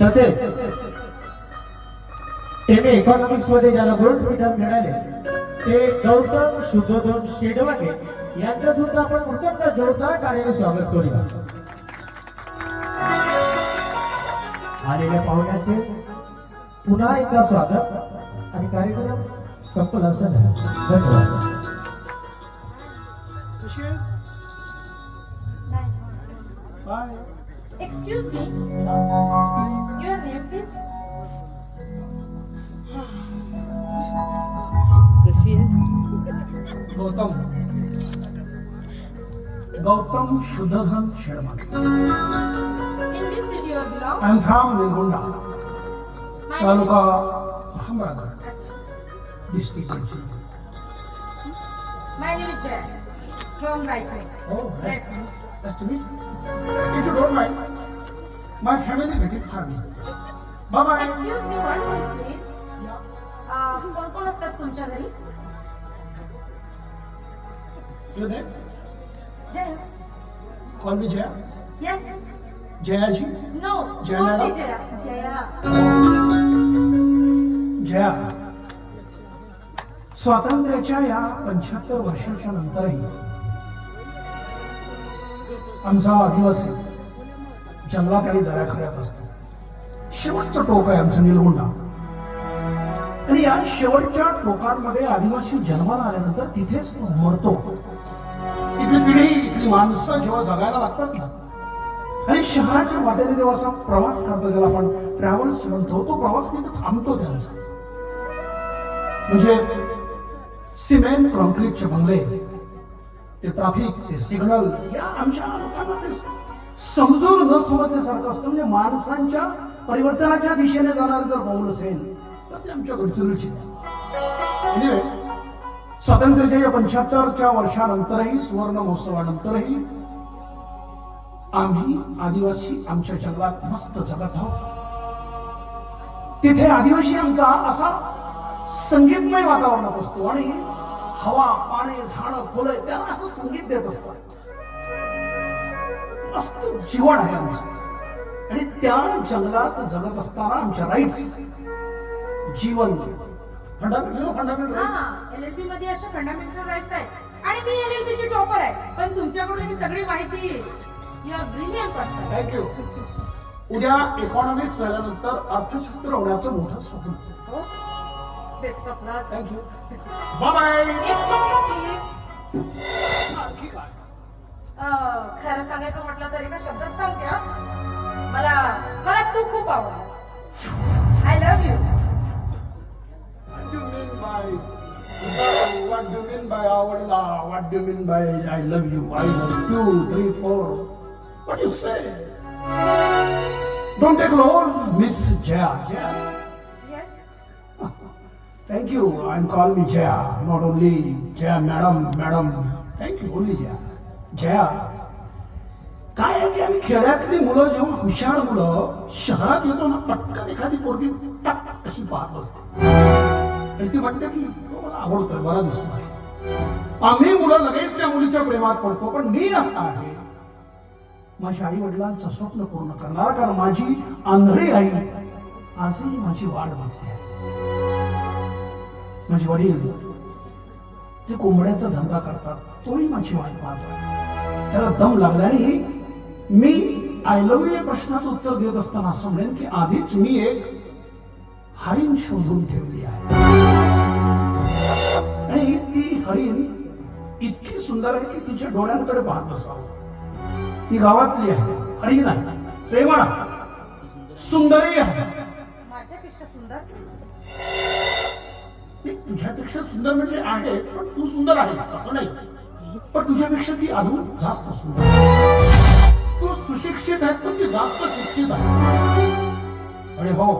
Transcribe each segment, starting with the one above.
तसेच एम इकॉनॉमिक्समध्ये ज्याला gold medal मिळाले ते गौतम शुद्धोधन शेडवाके यांचं सुद्धा आपण प्रचंड जोरदार कार्याने स्वागत करूया. आलेल्या पाहुण्याचे पुन्हा एकदा स्वागत आणि कार्यक्रम संपला असं धन्यवाद. आहे Gautam Gautam Shuddhadhan Sharma In which city you belong? I am from Nilgunda My name taluka Bhamragad is, district Gadchiroli my name is Jay. From Raipur. Oh, right. Yes. ma'am. Nice to meet you. If you don't mind, my family waiting for me. Bye bye. Excuse me, one minute, please. Uh, कोण कोण असतात तुमच्या घरी Your name? Jay Call me Jaya. Yes Jayaji. No Jaya madam? Jaya Jaya Jaya स्वातंत्र्याच्या या पंच्याहत्तर वर्षाच्या नंतरही आमचा आदिवासी जंगलात आणि दऱ्याखऱ्यात असतो शेवटचं टोक आहे आमचं निलगुंडा आणि या शेवटच्या टोकांमध्ये आदिवासी जन्माला आल्यानंतर तिथेच तो मरतो. इथली पिढी इथली माणसं जेव्हा जगायला लागतात ना आणि शहराच्या वाटेने जेव्हा असा प्रवास करतो ज्याला आपण ट्रॅव्हल्स म्हणतो तो प्रवास तिथे थांबतो त्यांचा. म्हणजे सिमेंट कॉन्क्रीटचे बंगले ते ट्रॅफिक ते सिग्नल या आमच्या लोकांना ते समजून न समजण्यासारखं असतं. म्हणजे माणसांच्या परिवर्तनाच्या दिशेने जाणारे जर पाऊल असेल तर ते आमच्या गडचिरोलीचे म्हणजे स्वातंत्र्याच्या या पंच्याहत्तरच्या वर्षानंतरही सुवर्ण महोत्सवानंतरही आम्ही आदिवासी आमच्या जंगलात मस्त जगत आहोत. तिथे आदिवासी आमचा असा संगीतमय वातावरणात असतो आणि हवा पाणी झाडं फुलं त्यांना असं संगीत देत असतात. मस्त जीवन आहे आमचं. आणि त्या जंगलात जगत असताना आमच्या राईट्स जीवन. फंडामेंटल फंडामेंटल हा एल एल बी मध्ये अशा फंडामेंटल राईट्स आहेत. आणि मी एल एल बी ची टॉपर आहे पण तुमच्याकडून ही सगळी माहिती you are brilliant person thank you उद्या इकॉनॉमिक्स झाल्यानंतर अर्थशास्त्र होण्याचं मोठं स्वप्न. हो? Best of luck thank you bye bye खरं सांगायचं म्हटलं तरी का शब्दच सांगते. मला मला तू खूप आवडला what do you mean by आवडला? What do you mean by I love you? I love two, three, four. What do you say? Don't take long, Miss Jaya. Jaya. Yes Thank you. I'm calling me Jaya, not only Jaya, madam, madam. Thank you, only Jaya. Jaya. काय आहे की आम्ही खेड्यातली मुलं जेव्हा हुशार मुलं शहरात येतो ना पटकन एखादी पोरगी टक अशी पाहत असते आणि ती म्हणते की तो मला आवडतोय मला दिसतोय. आम्ही मुलं लगेच त्या मुलीच्या प्रेमात पडतो पण मी असा आहे. माझ्या आई वडिलांचं स्वप्न पूर्ण करणार कारण माझी आंधळी आई आजही माझी वाट बघते. माझे वडील जे कोंबड्याचा धंदा करतात तोही माझी वाट पाहतो त्याला दम लागल्याने मी आय लव्ह या प्रश्नाचं उत्तर देत असताना असं म्हणेन की आधीच मी एक हरिण शोधून ठेवली आहे. सुंदर आहे की तिच्या डोळ्यांकडे पाहत बसावं? ती गावातली आहे हरिण आहे प्रेमळ आहे, सुंदरही आहे. माझ्यापेक्षा सुंदर? ती तुझ्यापेक्षा सुंदर म्हणजे आहे पण तू सुंदर आहे असं नाही. पण तुझ्यापेक्षा ती अजून जास्त सुंदर. तू सुशिक्षित आहे पण ती जास्त शिक्षित आहे. आणि हो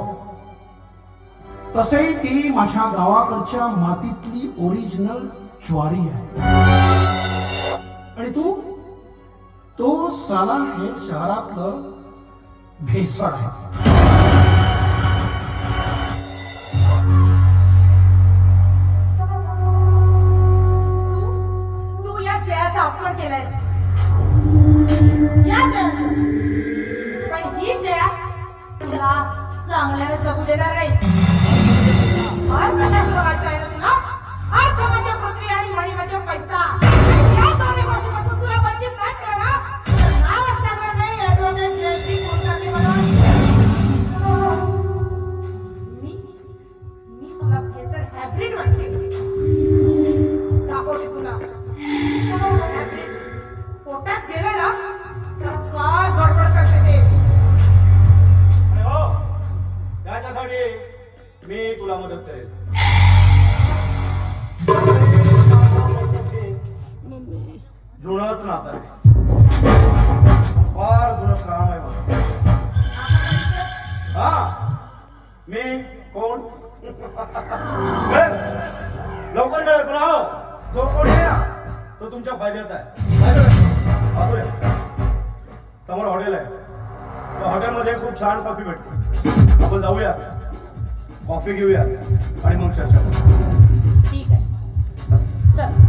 तसेही ती माझ्या गावाकडच्या मातीतली ओरिजिनल ज्वारी आहे. आणि तू? तो साला हे शहरातलं भेसळ आहे. तू या जयाचा अपमान केलायस. या पण ही जया तुला देणार नाही. मी तुला मदत करेल. जुनंच नात आहे फार जुनं काम आहे हा? मी कोण? लवकर मिळेल पण हो जो कोण आहे ना तो तुमच्या फायद्याचा आहे. असूया समोर हॉटेल आहे. त्या हॉटेलमध्ये खूप छान कॉफी भेटते. आपण जाऊया. कॉफी घेऊया आणि मग चर्चा करू. ठीक आहे. चल.